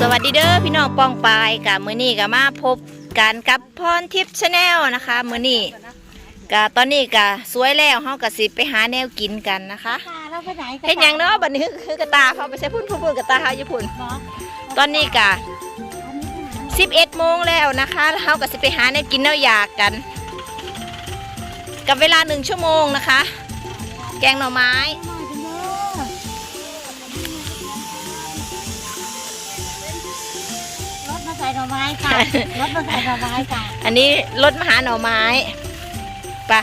สวัสดีเด้อพี่น้องปองปายกับมือนี้กับมาพบกันกับพรทิพย์ชาแนลนะคะ มือนี้กับตอนนี้กับสวยแล้วเฮากับสิไปหาแนวกินกันนะคะตาเราไปไหนกัเห็นอย่างเนาะบัดนี้คือกระตาเขาไปใช้พุ่นพุ่นพุ่นกระตาเขาญี่ปุ่นเนาะตอนนี้กับ11โมงแล้วนะคะแล้วเฮากับสิไปหาแนวกินแนวอยากกัน กับเวลาหนึ่งชั่วโมงนะคะ แกงหน่อไม้ รถมาใส่ดอกไม้ค่ะรถมาใส่ดอกไม้ค่ะอันนี้รถมาหาหน่อไม้ไปะ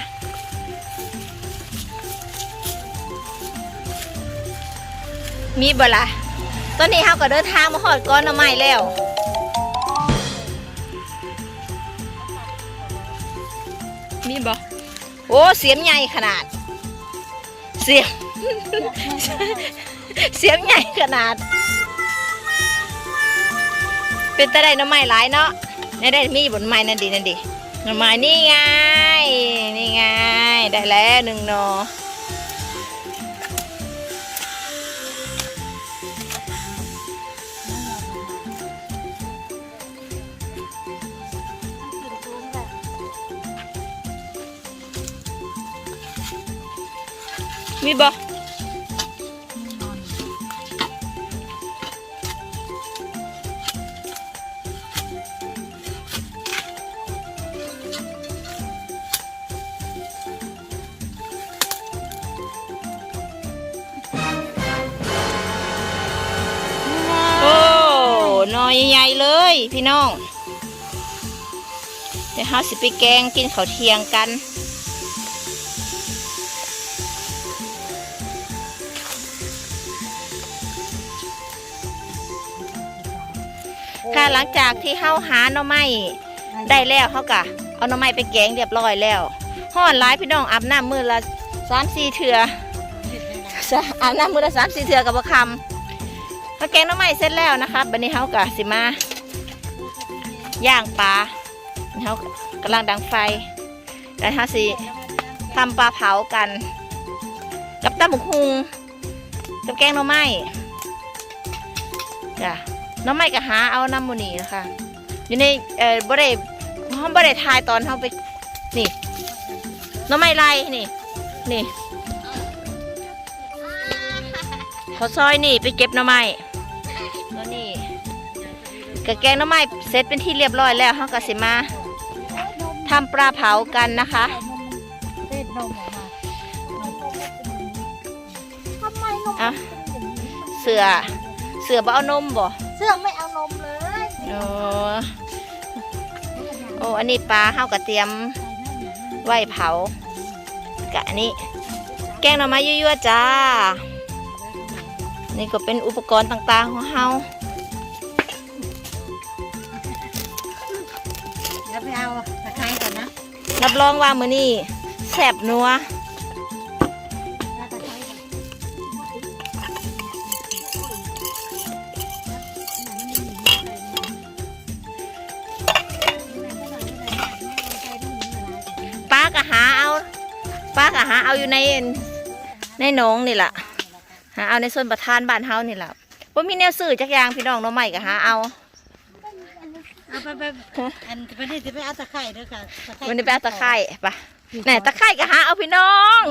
มีบ่ละตอนนี้เฮาก็เดินทางมาหอดก้อนหน่อไม้แล้วมีบ่โอ้เสียมใหญ่ขนาด เสียม เสียมใหญ่ขนาด เป็นตะไดหน่อไม้หลายเนาะนี่ได้มีบนไม้นั่นดีนั่นดีหน่อไม้นี่ไงนี่ไงได้แล้วหนึ่งหนอมีบ่ พี่น้องเดี๋ยวเฮาสิไปแกงกินข้าวเที่ยงกันค่ะหลังจากที่เฮาหาหน่อไม้ได้แล้วเฮากะเอาหน่อไม้ไปแกงเรียบร้อยแล้วห่อนหลายพี่น้องอาบน้ำมือละสามสี่เถื่ออาบน้ำมือละสามสี่เถื่อกับบ่คำถ้าแกงหน่อไม้เสร็จแล้วนะคะบัดนี้เฮากะสิมา ย่างปลาเฮากำลังดังไฟแล้วเฮาสิทำปลาเผากัน กับตำบุกฮุงกับแกงหน่อไม้จ้ะน้องไม่ก็หาเอาน้ำมูนี่นะคะ อยู่ในเอ่อบ่ได้ห้องบ่ได้ทายตอนเขาไป นี่น้องไม่ไรนี่ นี่เขาซอยนี่ไปเก็บน้ำไม้แล้วนี่ กะแกงหน้ำไม้เสร็จเป็นที่เรียบร้อยแล้วเขาก็สิมาทำปลาเผากันนะคะ เต้นนมออกมาทำไมนมอะ เสือเสือบ่เอานมบ่เสื้อไม่เอานมเลยโอ้โอ้อันนี้ปลาเฮากระเตรียมไหวเผากะอันนี้ แกงหน่อไม้ยั่วๆจ้า นี่ก็เป็นอุปกรณ์ต่างๆของเฮา รับรองว่ามื้อนี้แซ่บนัวป้ากะหาเอาป้ากะหาเอาอยู่ในในหนองนี่แหละหาเอาในส่วนประทานบ้านเฮานี่แหละว่ามีแนวซื้อจักอย่างพี่น้องน้องใหม่กะหาเอา เอาไปไปอันไปนี่จะไปเอาตะไคร้ด้วยค่ะตะไคร้วันนี้ไปเอาตะไคร่ปะไหนตะไคร่กะหาเอาพี่น้อง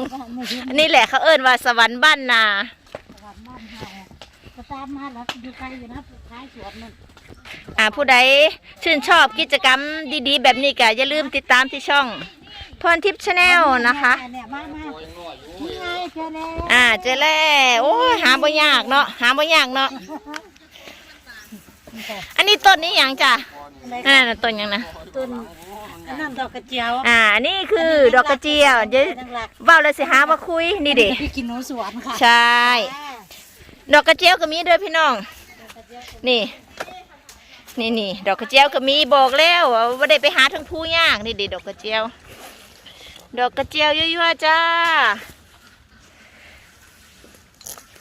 อันนี้แหละเขาเอิ้นว่าสวรรค์บ้านนาบ้านบ้านเฮาก็ตามมาแล้วอยู่ไกลอยู่นะท้ายสวนนั่นอ่าผู้ใดชื่นชอบกิจกรรมดีๆ แบบนี้ก็อย่าลืมติดตามที่ช่องพรทิพย์ชาแนลนะคะเนี่ยมามานี่ไงเจอแล้วอ่าเจอแล้วโอ้ยหาบ่ยากเนาะหาบ่ยากเนาะอันนี้ต้นนี้หยังจ้ะ อะไรนั่นน่ะต้นหยังนะ ต้นอันนั่นดอกกระเจียวอ่า นี่คือดอกกระเจียวเดี๋ยวตั้งหลักเว้าเลยสิหาว่าคุยนี่เด็พี่กินหนูสวนค่ะ ใช่ ดอกกระเจียวก็มีเด้อพี่น้อง นี่ นี่นี่ดอกกระเจียวก็มีบอกแล้วว่าได้ไปหาทั้งผู้ยากนี่ดิดอกกระเจียว ดอกกระเจียวยั่วๆจ้า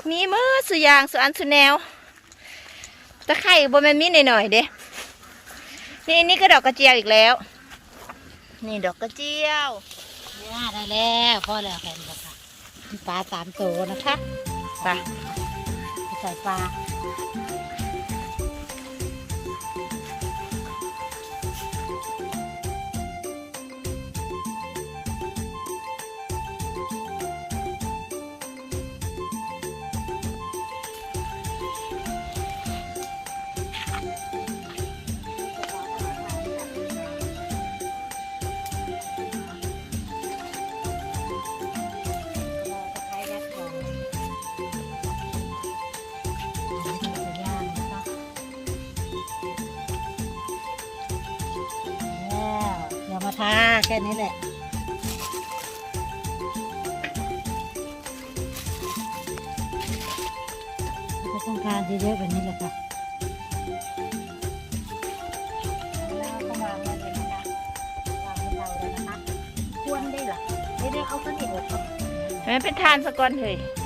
มีมือสุอยางสุอันสุแนวตะไคร่บนมันมีหน่อยๆเด้ นี่นี่ก็ดอกกระเจียวอีกแล้ว นี่ดอกกระเจียวเนี่ยได้แล้วพอแล้วแผ่นแล้วค่ะปลาสามตัวนะคะไปใส่ปลา ค่ะ แค่นี้แหละจะต้องการเยอะๆแบบนี้แหละค่ะแล้วก็วางไว้เลยนะคะวางบนเตาเลยนะคะ ควรได้เหรอเดี๋ยวๆเอาข้าวเหนียวก่อนให้มันเป็นทานสะก่อนเฮ้ยเ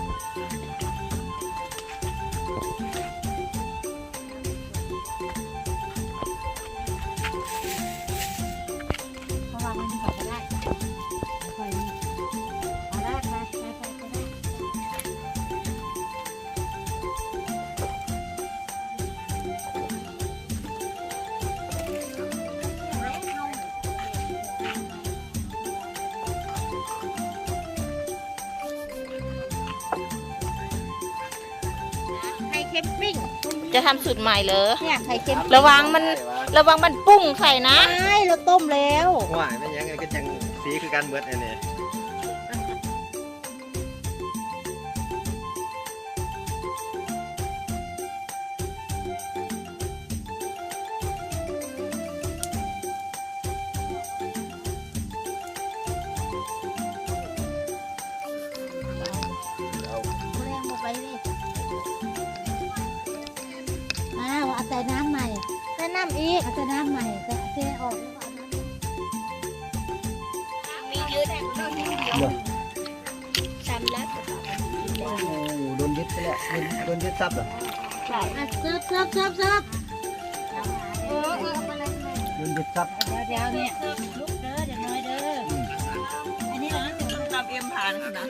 ค็มปิ้งจะทำสูตรใหม่เหรอ เนี่ยไข่เค็มระวังมัน ระวังมันปุ้งใส่นะใช่เราต้มแล้วว่าไม่ยังไงก็ยังสีคือการเบิดอันำอีกเอาแต่น้ำใหม่แต่เทออกแล้วก็เอาน้ำมีเยอะแน่ชำแล้วโอ้โดนยึดไปแล้วโดนยึดทรัพย์เหรอใช่อะเสิร์ฟเสิร์ฟเออเออเอาไปเลยโดนยึดทรัพย์เดี๋ยวเนี่ยลุกเด้อเดี๋ยวน้อยเด้ออันนี้เหรอตามเอ็มผ่านนะ